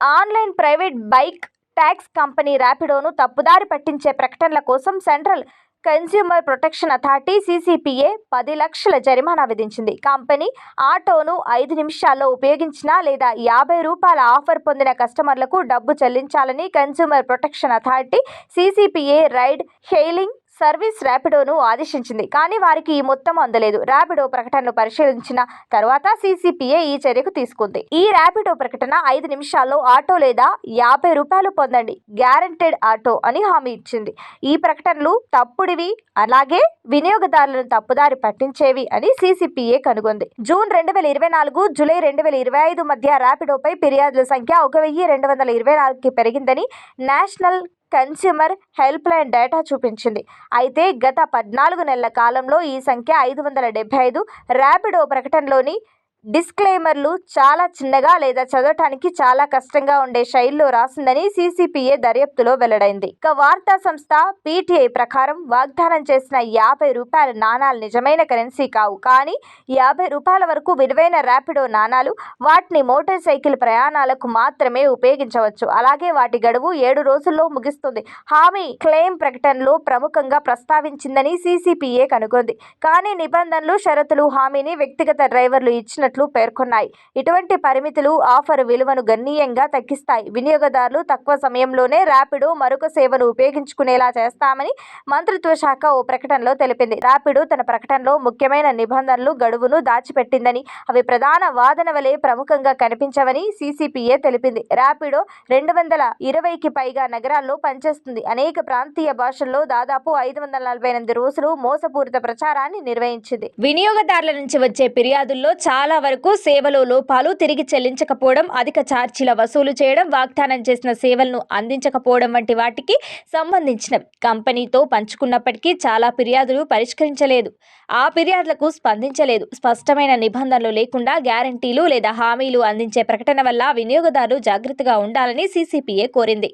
Online private bike taxi company ర్యాపిడోను తప్పుదారి పట్టించే ప్రకటనల కోసం central consumer protection authority CCPA పది లక్షల జరిమానా విధించింది. కంపెనీ ఆటోను ఐదు నిమిషాల్లో ఉపయోగించిన లేదా యాభై రూపాయల ఆఫర్ పొందిన కస్టమర్లకు డబ్బు చెల్లించాలని consumer protection authority CCPA ride hailing service ర్యాపిడోను ఆదేశించింది. కానీ వారికి ఈ మొత్తం అందలేదు. ర్యాపిడో ప్రకటనను పరిశీలించిన తర్వాత సీసీపీఏ ఈ చర్యకు తీసుకుంది. ఈ ర్యాపిడో ప్రకటన ఐదు నిమిషాల్లో ఆటో లేదా యాభై రూపాయలు పొందండి. గ్యారంటెడ్ ఆటో అని హామీ ఇచ్చింది. ఈ ప్రకటనలు తప్పుడివి అలాగే వినియోగదారులను తప్పుదారి పట్టించేవి అని సీసీపీఏ కనుగొంది. జూన్ రెండు వేల ఇరవై నాలుగు జూలై రెండు వేల ఇరవై ఐదు మధ్య ర్యాపిడోపై ఫిర్యాదుల సంఖ్య ఒక వెయ్యి రెండు వందల ఇరవై నాలుగుకి పెరిగిందని national consumer help line data చూపించింది. అయితే గత పద్నాలుగు నెలల కాలంలో ఈ సంఖ్య ఐదు వందల డెబ్బై ఐదు. ర్యాపిడో ప్రకటనలోని డిస్క్లైమర్లు చాలా చిన్నగా లేదా చదవటానికి చాలా కష్టంగా ఉండే శైలిలో రాసిందని సీసీపీఏ దర్యాప్తులో వెల్లడైంది. ఇక వార్తా సంస్థ పీటీఐ ప్రకారం వాగ్దానం చేసిన యాభై రూపాయల నాణాలు నిజమైన కరెన్సీ కావు. కానీ యాభై రూపాయల వరకు విలువైన ర్యాపిడో నాణాలు వాటిని మోటార్ సైకిల్ ప్రయాణాలకు మాత్రమే ఉపయోగించవచ్చు. అలాగే వాటి గడువు ఏడు రోజుల్లో ముగిస్తుంది. హామీ క్లెయిమ్ ప్రకటనలో ప్రముఖంగా ప్రస్తావించిందని సీసీపీఏ కనుగొంది. కానీ నిబంధనలు షరతులు హామీని వ్యక్తిగత డ్రైవర్లు ఇచ్చిన చేస్తున్నట్లు పేర్కొన్నాయి. ఇటువంటి పరిమితులు ఆఫర్ విలువను గణనీయంగా తగ్గిస్తాయి. వినియోగదారులు తక్కువ సమయంలోనే ర్యాపిడో మరొక సేవను ఉపయోగించుకునేలా చేస్తామని మంత్రిత్వ శాఖ ఓ ప్రకటనలో తెలిపింది. ర్యాపిడో తన ప్రకటనలో ముఖ్యమైన నిబంధనలు గడువును దాచిపెట్టిందని అవి ప్రధాన వాదన వలె ప్రముఖంగా కనిపించవని సీసీపీఏ తెలిపింది. ర్యాపిడో రెండు వందల ఇరవైకి పైగా నగరాల్లో పనిచేస్తుంది. అనేక ప్రాంతీయ భాషల్లో దాదాపు ఐదు వందల నలభై ఎనిమిది రోజులు మోసపూరిత ప్రచారాన్ని నిర్వహించింది. వినియోగదారుల నుంచి వచ్చే ఫిర్యాదుల్లో చాలా చాలా వరకు సేవలో లోపాలు తిరిగి చెల్లించకపోవడం అధిక ఛార్జీల వసూలు చేయడం వాగ్దానం చేసిన సేవలను అందించకపోవడం వంటి వాటికి సంబంధించినవి కంపెనీతో పంచుకున్నప్పటికీ చాలా ఫిర్యాదులు పరిష్కరించలేదు. ఆ ఫిర్యాదులకు స్పందించలేదు. స్పష్టమైన నిబంధనలు లేకుండా గ్యారంటీలు లేదా హామీలు అందించే ప్రకటన వల్ల వినియోగదారులు జాగ్రత్తగా ఉండాలని సీసీపీఏ కోరింది.